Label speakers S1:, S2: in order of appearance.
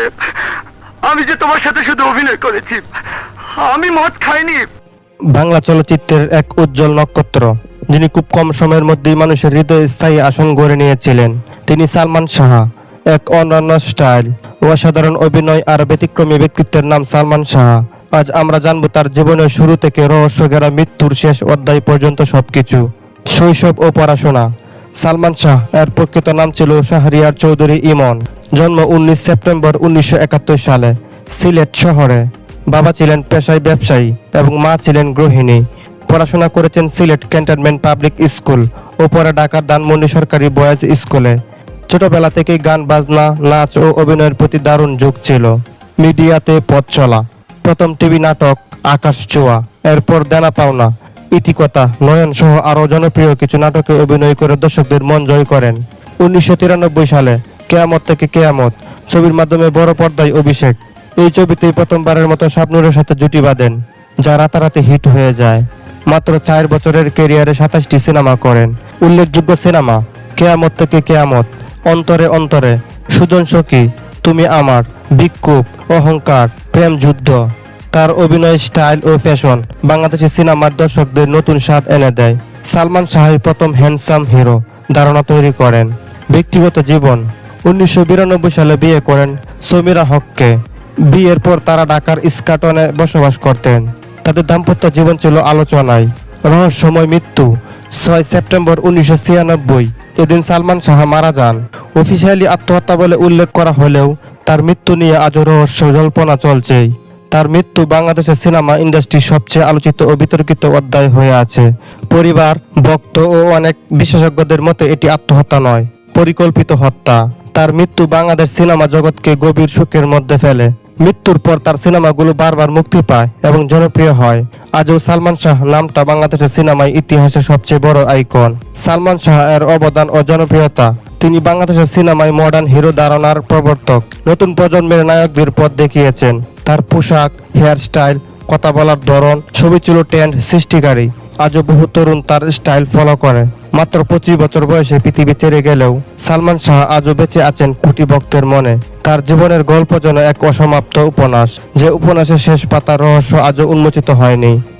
S1: বলে, আমি যে তোমার সাথে শুধু অভিনয় করেছি, আমি মদ খাইনি।
S2: বাংলা চলচ্চিত্রের এক উজ্জ্বল নক্ষত্র, যিনি খুব কম সময়ের মধ্যেই মানুষের হৃদয়ে স্থায়ী আসন গড়ে নিয়েছিলেন। তিনি সালমান সাহা এক অনন্য স্টাইল অসাধারণ অভিনয় আর ব্যতিক্রমী ব্যক্তিত্বের নাম সালমান সাহা আজ আমরা জানব তার জীবনের শুরু থেকে রহস্য ঘেরা মৃত্যুর শেষ অধ্যায় পর্যন্ত সবকিছু। শৈশব ও পড়াশোনা। সালমান শাহ এর প্রকৃত নাম ছিল শাহরিয়ার চৌধুরী ইমন। জন্ম উনিশ সেপ্টেম্বর উনিশশো একাত্তর সালে, সিলেট শহরে। বাবা ছিলেন পেশায় ব্যবসায়ী এবং মা ছিলেন গৃহিণী। পড়াশোনা করেছেন সিলেট ক্যান্টনমেন্ট পাবলিক স্কুল ও পরে ঢাকার ধানমন্ডি সরকারি বয়েজ স্কুলে। ছোটবেলা থেকেই গান, বাজনা, নাচ ও অভিনয়ের প্রতি দারুণ ঝোঁক ছিল। মিডিয়াতে পথ চলা, প্রথম টিভি নাটক, আকাশ চোয়া এরপর দেনা পাওনা, ইতিকথা, নয়ন সহ আরও জনপ্রিয় কিছু নাটকে অভিনয় করে দর্শকদের মন জয় করেন। উনিশশো তিরানব্বই সালে কেয়ামত থেকে কেয়ামত। ছবির মাধ্যমে বড় পর্দায় অভিষেক। এই ছবিতেই প্রথমবারের মতো শাবনুরের সাথে জুটি বাঁধেন, যা রাতারাতি হিট হয়ে যায়। মাত্র চার বছরের কেরিয়ারে সাতাশটি সিনেমা করেন। উল্লেখযোগ্য সিনেমা, কেয়ামত থেকে কেয়ামত, অন্তরে অন্তরে। সুজন সখী, তুমি আমার, বিক্ষোভ, অহংকার, প্রেম যুদ্ধ। তার অভিনয় স্টাইল ও ফ্যাশন বাংলাদেশি সিনেমার দর্শকদের নতুন স্বাদ এনে দেয়। সালমান শাহের প্রথম হ্যান্ডসাম হিরো, ধারণা তৈরি করেন। ব্যক্তিগত জীবন উনিশশো বিরানব্বই সালে বিয়ে করেন সমীরা হককে। বিয়ের পর তারা ঢাকার ইস্কাটনে বসবাস করতেন। তাদের দাম্পত্য জীবন ছিল আলোচনায়। রহস্যময় মৃত্যু, ছয় সেপ্টেম্বর উনিশশো ছিয়ানব্বই, এদিন সালমান শাহ মারা যান। অফিসিয়ালি আত্মহত্যা বলে উল্লেখ করা হলেও তার মৃত্যু নিয়ে আজও রহস্য জল্পনা চলছেই। তার মৃত্যু বাংলাদেশের সিনেমা ইন্ডাস্ট্রির সবচেয়ে আলোচিত ও বিতর্কিত অধ্যায় হয়ে আছে। পরিবার, ভক্ত ও অনেক বিশেষজ্ঞদের মতে এটি আত্মহত্যা নয়, পরিকল্পিত হত্যা। তার মৃত্যু বাংলাদেশ সিনেমা জগৎকে গভীর শোকের মধ্যে ফেলে। মৃত্যুর পর তার সিনেমাগুলো বারবার মুক্তি পায় এবং জনপ্রিয় হয়। আজও সালমান শাহ নামটা বাংলাদেশের সিনেমায় ইতিহাসে সবচেয়ে বড় আইকন। সালমান শাহ এর অবদান ও জনপ্রিয়তা। তিনি বাংলাদেশের সিনেমায় মডার্ন হিরো ধারণার প্রবর্তক। নতুন প্রজন্মের নায়কদের পথ দেখিয়েছেন। তার পোশাক হেয়ারস্টাইল কথা বলার ধরন, ছবি ছিল ট্রেন্ড সৃষ্টিকারী। আজও বহু তরুণ তার স্টাইল ফলো করে। মাত্র পঁচিশ বছর বয়সে পৃথিবী ছেড়ে গেলেও সালমান শাহ আজও বেঁচে আছেন কোটি ভক্তের মনে। তার জীবনের গল্প যেন এক অসমাপ্ত উপন্যাস, যে উপন্যাসের শেষ পাতার রহস্য আজও উন্মোচিত হয়নি।